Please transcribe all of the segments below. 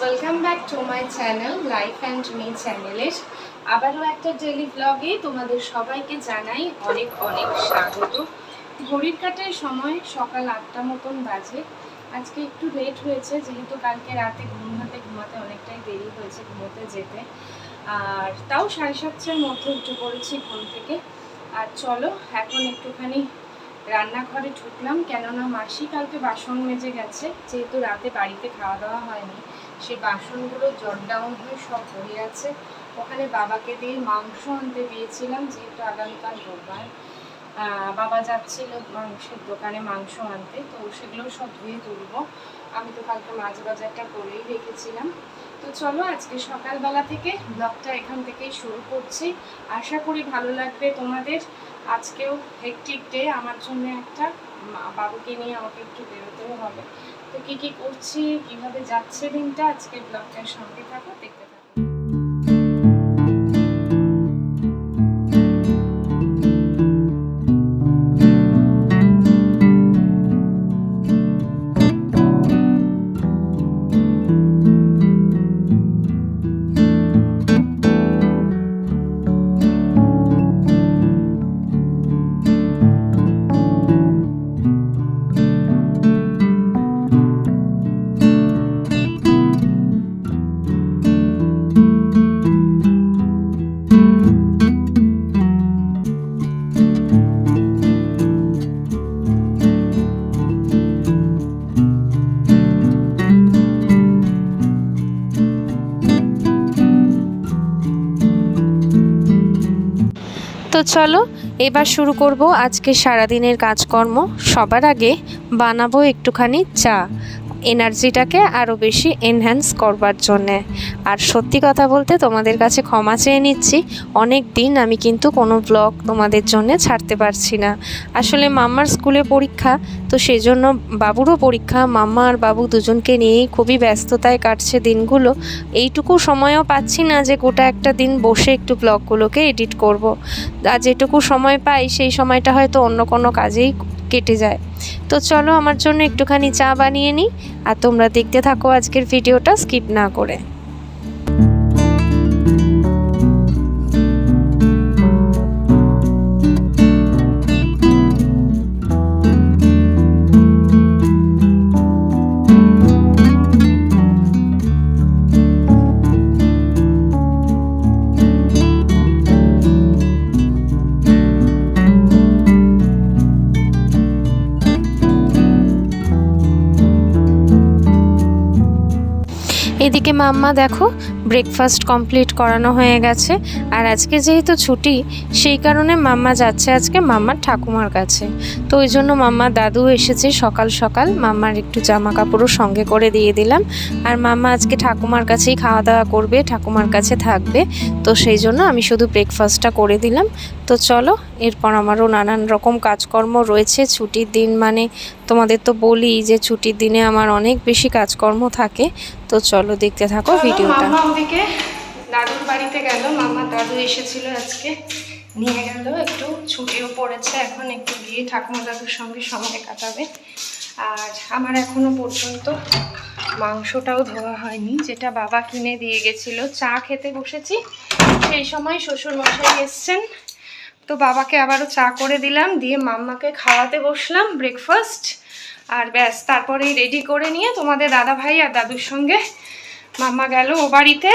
Welcome back to my channel life and me চ্যানেলের আবারও একটা ডেলি ব্লগে তোমাদের সবাইকে জানাই অনেক অনেক স্বাগত। ঘড়ির কাটার সময় সকাল আটটা মতন বাজে। আজকে একটু লেট হয়েছে, যেহেতু কালকে রাতে ঘুমাতে ঘুমাতে অনেকটাই দেরি হয়েছে ঘুমোতে যেতে। আর তাও সাড়ে সাতটার মধ্যে উঠে পড়েছি ঘুম থেকে। আর চলো, এখন একটুখানি রান্নাঘরে ঢুকলাম, কেননা মাসি কালকে বাসন মেজে গেছে, যেহেতু রাতে বাড়িতে খাওয়া দাওয়া হয়নি। সেই বাসনগুলো জট ডাউন হয়ে সব পড়ে আছে। ওখানে বাবাকে দিয়ে মাংস আনতে দিয়েছিলাম যেহেতু আগামীকাল রোববার। বাবা যাচ্ছিল মাংসের দোকানে মাংস আনতে, তো সেগুলো সব ধুয়ে তুলবো। আমি তো কালকে মাছ বাজারটা করেই রেখেছিলাম। তো চলো আজকে সকালবেলা থেকে ব্লগটা এখান থেকেই শুরু করছি। আশা করি ভালো লাগবে তোমাদের। আজকেও হেকটিক ডে আমার জন্য একটা বাবুকে নিয়ে আমাকে একটু বেরোতেও হবে। তো কি কি করছি কীভাবে যাচ্ছে দিনটা আজকে ব্লগটার সঙ্গে থাকো দেখতে তো চলো এবার শুরু করব আজকে সারাদিনের কাজকর্ম। সবার আগে বানাবো একটুখানি চা। এনার্জিটাকে আরও বেশি এনহ্যান্স করবার জন্যে। আর সত্যি কথা বলতে তোমাদের কাছে ক্ষমা চেয়ে নিচ্ছি, অনেক দিন আমি কিন্তু কোনো ব্লগ তোমাদের জন্য ছাড়তে পারছি না। আসলে মাম্মার স্কুলে পরীক্ষা, তো সেই জন্য বাবুরও পরীক্ষা, মাম্মা আর বাবু দুজনকে নিয়েই খুবই ব্যস্ততায় কাটছে দিনগুলো। এইটুকু সময়ও পাচ্ছি না যে গোটা একটা দিন বসে একটু ব্লগগুলোকে এডিট করব। আর যেটুকু সময় পাই, সেই সময়টা হয়তো অন্য কোনো কাজেই কেটে যায়। তো চলো আমার জন্য একটুখানি চা বানিয়ে নিই, আর তোমরা দেখতে থাকো আজকের ভিডিওটা, স্কিপ না করে। মাম্মা দেখো ব্রেকফাস্ট কমপ্লিট করানো হয়ে গেছে। আর আজকে যেহেতু ছুটি সেই কারণে মাম্মা যাচ্ছে আজকে মাম্মার ঠাকুমার কাছে। তো ওই জন্য মাম্মার দাদু এসেছে সকাল সকাল মাম্মার একটু জামা কাপড়ও সঙ্গে করে দিয়ে দিলাম। আর মাম্মা আজকে ঠাকুমার কাছেই খাওয়া দাওয়া করবে ঠাকুমার কাছে থাকবে। তো সেই জন্য আমি শুধু ব্রেকফাস্টটা করে দিলাম। তো চলো এরপর আমারও নানান রকম কাজকর্ম রয়েছে ছুটির দিন। মানে তোমাদের তো বলি যে ছুটির দিনে আমার অনেক বেশি কাজকর্ম থাকে। তো চলো দেখতে থাকো ভিডিওটা। মাম্মা ওদিকে দাদুর বাড়িতে গেল মাম্মা দাদু এসেছিল আজকে। নিয়ে গেল, একটু ছুটিও পড়েছে, এখন একটু গিয়ে ঠাকুমা দাদুর সঙ্গে সময় কাটাবে। আর আমার এখনও পর্যন্ত মাংসটাও ধোয়া হয়নি, যেটা বাবা কিনে দিয়ে গেছিল। চা খেতে বসেছি, সেই সময় শ্বশুর মশাই এসছেন। তো বাবাকে আবারও চা করে দিলাম, দিয়ে মাম্মাকে খাওয়াতে বসলাম ব্রেকফাস্ট আর ব্যাস, তারপরেই রেডি করে নিয়ে তোমাদের দাদা ভাই আর দাদুর সঙ্গে মাম্মা গেল ও বাড়িতে।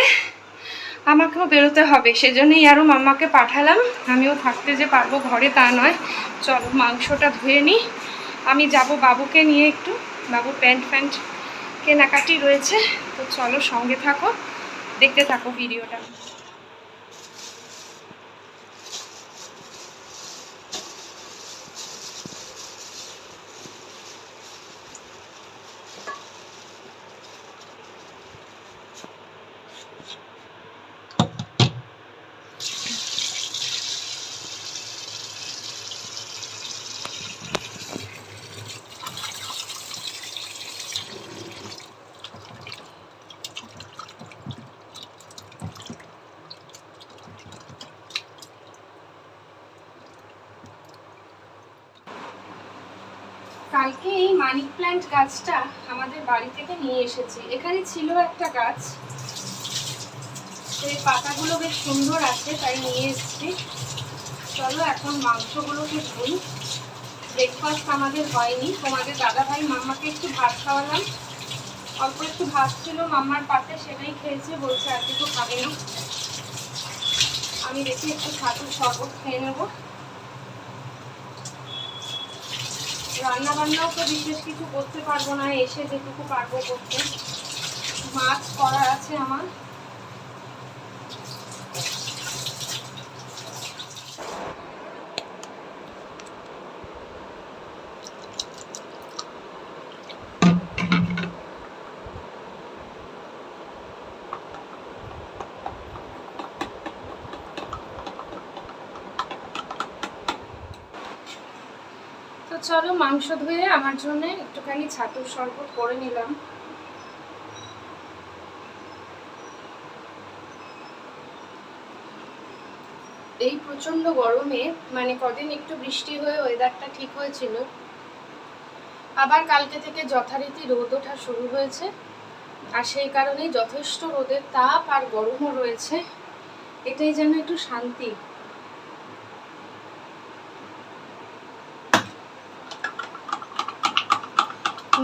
আমাকেও বেরোতে হবে, সেজন্যই আরও মাম্মাকে পাঠালাম। আমিও থাকতে যে পারব ঘরে তা নয়। চলো, মাংসটা ধুয়ে নিই আমি যাব বাবুকে নিয়ে একটু। বাবু প্যান্ট প্যান্ট কেনাকাটি রয়েছে। তো চলো সঙ্গে থাকো, দেখতে থাকো ভিডিওটা। কালকে এই মানি প্ল্যান্ট গাছটা আমাদের বাড়ি থেকে নিয়ে এসেছি। এখানে ছিল একটা গাছ। সেই পাতাগুলো বেশ সুন্দর আছে, তাই নিয়ে এসেছি। চলো এখন মাংসগুলোকে ধুই। ব্রেকফাস্ট আমাদের হয়নি। তোমাদের দাদা ভাই মাম্মাকে একটু ভাত খাওয়ালাম। অল্প একটু ভাত ছিল, মাম্মার পাতে সেটাই খেয়েছে, বলছে আর কিছু খাবে না। আমি দেখি একটু ছাতুর শরবত খেয়ে নেব। রান্না বান্নাও তো বিশেষ কিছু করতে পারব না, এসে যেটুকু পারব করতে। মাছ করার আছে আমার। চলো, মাংস ধুয়ে আমার জন্য একটুখানি ছাতুর শরবত করে নিলাম। এই প্রচণ্ড গরমে মানে কদিন একটু বৃষ্টি হয়ে ওয়েদারটা ঠিক হয়েছিল। আবার কালকে থেকে যথারীতি রোদ ওঠা শুরু হয়েছে। আর সেই কারণেই যথেষ্ট রোদের তাপ আর গরমও রয়েছে। এটাই যেন একটু শান্তি।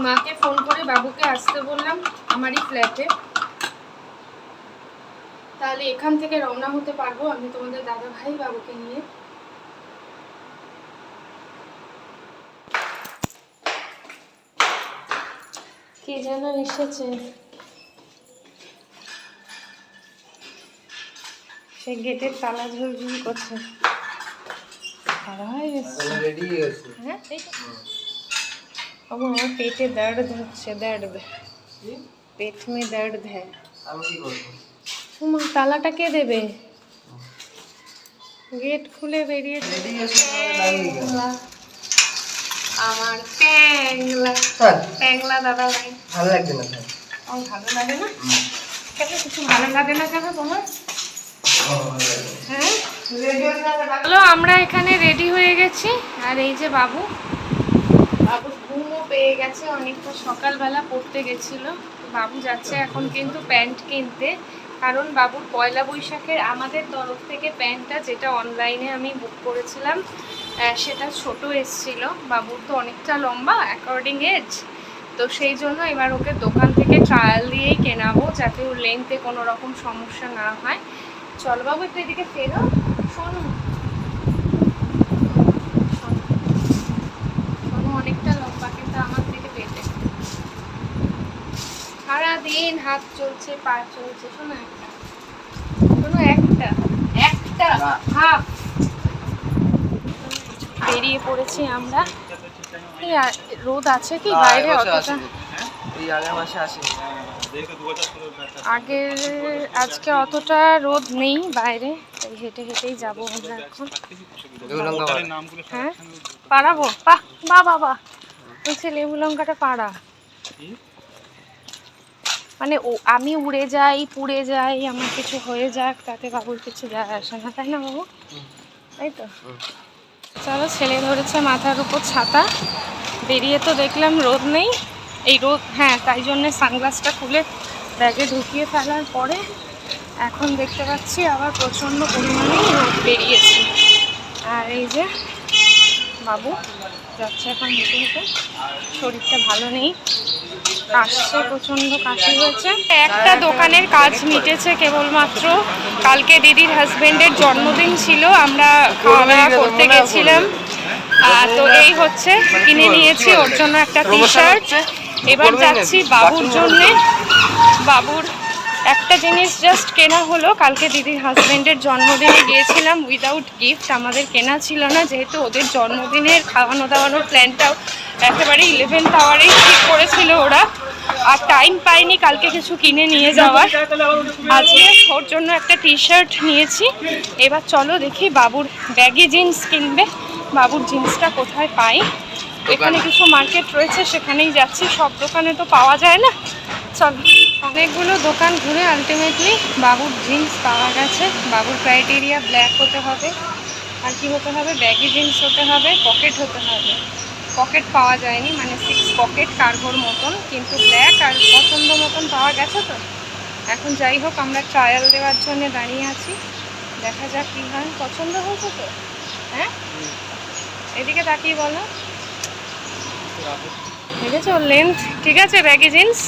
মাকে ফোন করে বাবুকে আসতে বললাম আমারই ফ্ল্যাটে। তাহলে এখান থেকে রওনা হতে পারব আমি তোমাদের দাদা ভাই বাবুকে নিয়ে। কে যেন এসেছে। সে গেটের তালা ঝুলঝুল করছে। ভালো হয়ে গেছে। রেডি হয়ে বাবু আমার পেটে দর্দ হচ্ছে দর্দ পেট মে দর্দ হ্যাঁ আমি কি করব তোমার তালাটা কে দেবে গেট খুলে বেরিয়ে রেডি গেছে লাগবে আমার স্যার ট্যাংলা দাদা ভাই ভালো লাগছে না আমার ভালো লাগে না কেন কিছু ভালো লাগে না কেন তোমার হ্যাঁ হ্যালো আমরা এখানে রেডি হয়ে গেছি। আর এই যে বাবু বাবু ঘুমও পেয়ে গেছে, অনেকটা সকালবেলা পড়তে গেছিল। বাবু যাচ্ছে এখন কিন্তু প্যান্ট কিনতে। কারণ বাবুর পয়লা বৈশাখের আমাদের তরফ থেকে প্যান্টটা যেটা অনলাইনে আমি বুক করেছিলাম সেটা ছোট এসছিল। বাবুর তো অনেকটা লম্বা অ্যাকর্ডিং এজ তো সেই জন্য এবার ওকে দোকান থেকে ট্রায়াল দিয়েই কেনাবো, যাতে ওর লেন্থে কোনো রকম সমস্যা না হয়। চল বাবু, একটু এদিকে ফেরো। শোনো। শোনো অনেকটা লম্বা কিন্তু আমার থেকে পেটে সারাদিন হাত চলছে পা চলছে শোনো একটা। শোনো একটা একটা। হাফ। বেরিয়ে পড়েছি আমরা। রোদ আছে কি? বাইরে অতটা। আগের আগের আজকে অতটা রোদ নেই বাইরে তাই হেঁটে হেঁটেই যাব আমরা এখন। হ্যাঁ? পাড়াবো? বাহ বা বাবা বলছে লেবু লঙ্কাটা পাড়া। মানে আমি উড়ে যাই, পুড়ে যাই, আমার কিছু হয়ে যাক, তাতে বাবুর কিছু যায় আসে না, তাই না বাবু? তাই তো? চলো, ছেলে ধরেছে মাথার উপর ছাতা। বেরিয়ে তো দেখলাম রোদ নেই। এই রোদ হ্যাঁ তাই জন্যে সানগ্লাসটা খুলে ব্যাগে ঢুকিয়ে ফেলার পরে এখন দেখতে পাচ্ছি আবার প্রচণ্ড পরিমাণেই রোদ বেরিয়েছে। আর এই যে বাবু যাচ্ছে এখন হেঁটে হেঁটে, শরীরটা ভালো নেই। কাশছে প্রচণ্ড কাশি হয়েছে। একটা দোকানের কাজ মিটেছে কেবলমাত্র। কালকে দিদির হাজবেন্ডের জন্মদিন ছিল আমরা খাওয়া দাওয়া করতে গেছিলাম। আর তো এই হচ্ছে কিনে নিয়েছি ওর জন্য একটা টি শার্ট এবার যাচ্ছি বাবুর জন্যে। বাবুর একটা জিনিস জাস্ট কেনা হলো। কালকে দিদির হাজবেন্ডের জন্মদিনে গিয়েছিলাম। উইদাউট গিফট আমাদের কেনা ছিল না। যেহেতু ওদের জন্মদিনের খাওয়ানো দাওয়ানোর প্ল্যানটাও একেবারে ইলেভেন্থ আওয়ারেই ঠিক করেছিল ওরা। আর টাইম পাইনি কালকে কিছু কিনে নিয়ে যাওয়ার। আজকে ওর জন্য একটা টি শার্ট নিয়েছি। এবার চলো দেখি বাবুর ব্যাগি জিন্স কিনবে। বাবুর জিন্সটা কোথায় পাই? এখানে কিছু মার্কেট রয়েছে, সেখানেই যাচ্ছি। সব দোকানে তো পাওয়া যায় না। চল, অনেকগুলো দোকান ঘুরে আলটিমেটলি বাবুর জিন্স পাওয়া গেছে। বাবুর ক্রাইটেরিয়া ব্ল্যাক হতে হবে। আর কি হতে হবে? ব্যাগি জিন্স হতে হবে পকেট হতে হবে। পকেট পাওয়া যায়নি মানে সিক্স পকেট কার্গোর মতন, কিন্তু ব্ল্যাক আর পছন্দ মতন পাওয়া গেছে তো? এখন যাই হোক, আমরা ট্রায়াল দেওয়ার জন্য দাঁড়িয়ে আছি। দেখা যাক কী হয়। পছন্দ হয়েছে তো? হ্যাঁ? এদিকে তাকিয়ে বলো। দেখেছ লেন্থ ঠিক আছে ব্যাগি জিন্স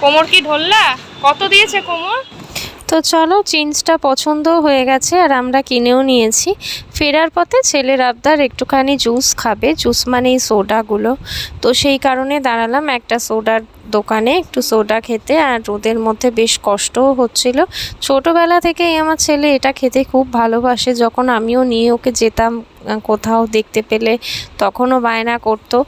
কোমর কি ধরলা কত দিয়েছে কোমর? তো চলো জিন্সটা পছন্দও হয়ে গেছে আর আমরা কিনেও নিয়েছি। ফেরার পথে ছেলের আবদার একটুখানি জুস খাবে, জুস মানে এই সোডাগুলো তো সেই কারণে দাঁড়ালাম একটা সোডার দোকানে একটু সোডা খেতে আর রোদের মধ্যে বেশ কষ্টও হচ্ছিল। ছোটোবেলা থেকেই আমার ছেলে এটা খেতে খুব ভালোবাসে। যখন আমিও নিয়ে ওকে যেতাম কোথাও দেখতে পেলে তখনও বায়না করতো।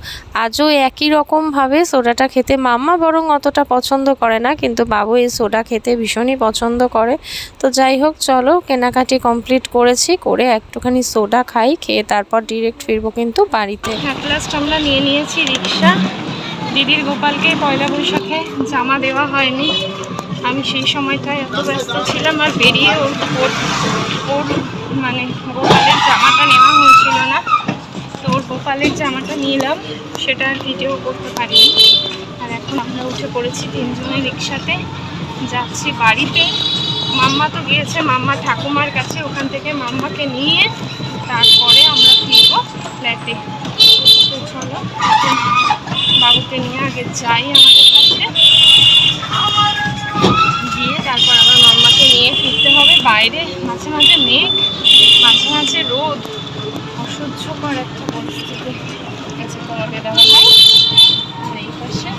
আজও একই রকমভাবে সোডাটা খেতে মাম্মা বরং অতটা পছন্দ করে না, কিন্তু বাবু এই সোডা খেতে ভীষণই পছন্দ করে। তো যাই হোক, চলো কেনাকাটি কমপ্লিট করেছি, করে একটুখানি সোডা খাই, খেয়ে তারপর ডিরেক্ট ফিরবো কিন্তু বাড়িতে। লাস্ট আমরা নিয়ে নিয়েছি রিক্সা। দিদির গোপালকে পয়লা বৈশাখে জামা দেওয়া হয়নি। আমি সেই সময়টায় এত ব্যস্ত ছিলাম আর বেরিয়ে ওর ওর ওর মানে গোপালের জামাটা নেওয়া হয়েছিল না। তো ওর গোপালের জামাটা নিলাম, সেটা ভিডিও করতে পারিনি। আর এখন আমরা উঠে পড়েছি তিনজনের রিক্সাতে। যাচ্ছি বাড়িতে। মাম্মা তো গিয়েছে, মাম্মা ঠাকুমার কাছে, ওখান থেকে মাম্মাকে নিয়ে তারপরে আমরা ফিরবো ফ্ল্যাটে তো চলো বাবুকে নিয়ে আগে যাই আমাদের কাছে। গিয়ে তারপর আবার মাম্মাকে নিয়ে ফিরতে হবে। বাইরে মাঝে মাঝে মেঘ, মাঝে মাঝে রোদ। অসহ্যকর একটা পরিস্থিতি গেছে তোমাকে দেওয়া হয় আর এই পাশে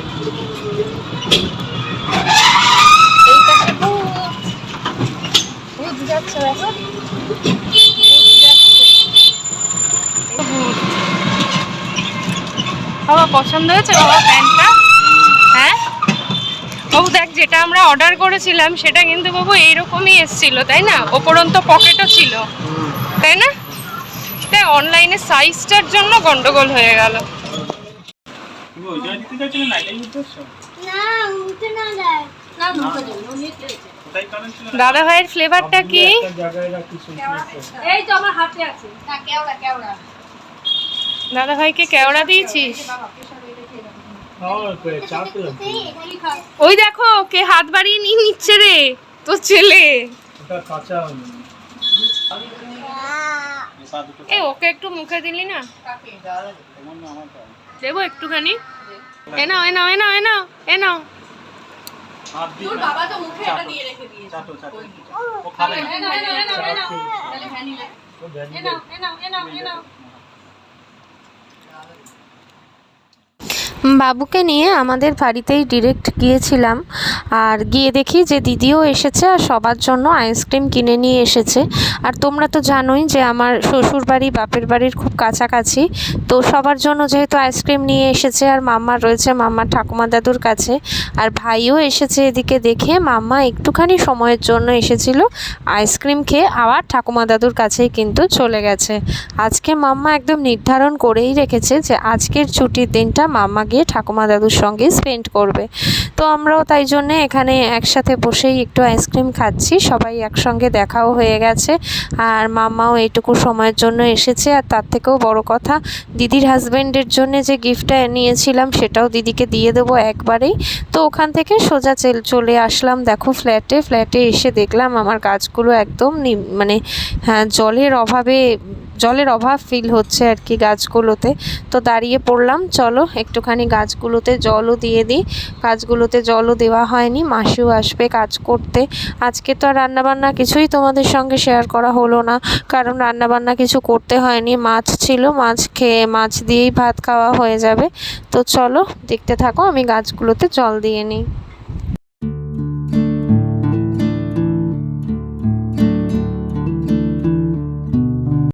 এই পাশে ভূত ভূত যাচ্ছে দেখো ভূত যাচ্ছে ভূত বাবা পছন্দ হয়েছে? বাবা প্যান্টটা? হ্যাঁ? বাবু দেখ যেটা আমরা অর্ডার করেছিলাম সেটা কিন্তু বাবু এইরকমই এসছিল তাই না? ওপরন্ত পকেটও ছিল তাই না? তাই অনলাইনে সাইজটার জন্য গন্ডগোল হয়ে গেল। না দাদা ভাইয়ের ফ্লেভারটা কি? দাদা ভাইকে কেওড়া দিয়েছিস? ওই দেখো কে হাত বাড়িয়ে নিয়ে নিচ্ছে রে তোর ছেলে এ ওকে একটু মুখে দিলি না না। দেবো একটুখানি এ নাও এ নাও এ নাও এ নাও এ নাও হাত দিয়ে তোর বাবা তো মুখে এটা দিয়ে রেখে দিয়েছে চাটো চাটো ও খাবে না ও ভ্যানিলা বাবুকে নিয়ে আমাদের বাড়িতেই ডিরেক্ট গিয়েছিলাম। আর গিয়ে দেখি যে দিদিও এসেছে আর সবার জন্য আইসক্রিম কিনে নিয়ে এসেছে। আর তোমরা তো জানোই যে আমার শ্বশুর বাড়ি বাপের বাড়ির খুব কাছাকাছি। তো সবার জন্য যেহেতু আইসক্রিম নিয়ে এসেছে আর মাম্মা রয়েছে মাম্মার ঠাকুমা দাদুর কাছে। আর ভাইও এসেছে এদিকে দেখে, মাম্মা একটুখানি সময়ের জন্য এসেছিল আইসক্রিম খেয়ে। আবার ঠাকুমা দাদুর কাছেই কিন্তু চলে গেছে। আজকে মাম্মা একদম নির্ধারণ করেই রেখেছে যে আজকের ছুটির দিনটা মাম্মা গিয়ে ঠাকুমা দাদুর সঙ্গে স্পেন্ড করবে। তো আমরাও তাই জন্যে এখানে একসাথে বসেই একটু আইসক্রিম খাচ্ছি। সবাই একসঙ্গে দেখাও হয়ে গেছে। আর মাম্মাও এইটুকু সময়ের জন্য এসেছে। আর তার থেকেও বড় কথা, দিদির হাজব্যান্ডের জন্য যে গিফটটা নিয়েছিলাম সেটাও দিদিকে দিয়ে দেবো একবারেই। তো ওখান থেকে সোজা চেল আসলাম। দেখো ফ্ল্যাটে ফ্ল্যাটে এসে দেখলাম আমার গাছগুলো একদম মানে হ্যাঁ জলের অভাবে জলের অভাব ফিল হচ্ছে আর কি গাছগুলোতে। তো দাঁড়িয়ে পড়লাম, চলো একটুখানি গাছগুলোতে জলও দিয়ে দিই। গাছগুলোতে জলও দেওয়া হয়নি, মাসিও আসবে কাজ করতে। আজকে তো আর রান্নাবান্না কিছুই তোমাদের সঙ্গে শেয়ার করা হলো না, কারণ রান্নাবান্না কিছু করতে হয়নি। মাছ ছিল, মাছ খেয়ে, মাছ দিয়েই ভাত খাওয়া হয়ে যাবে। তো চলো দেখতে থাকো, আমি গাছগুলোতে জল দিয়ে নিই।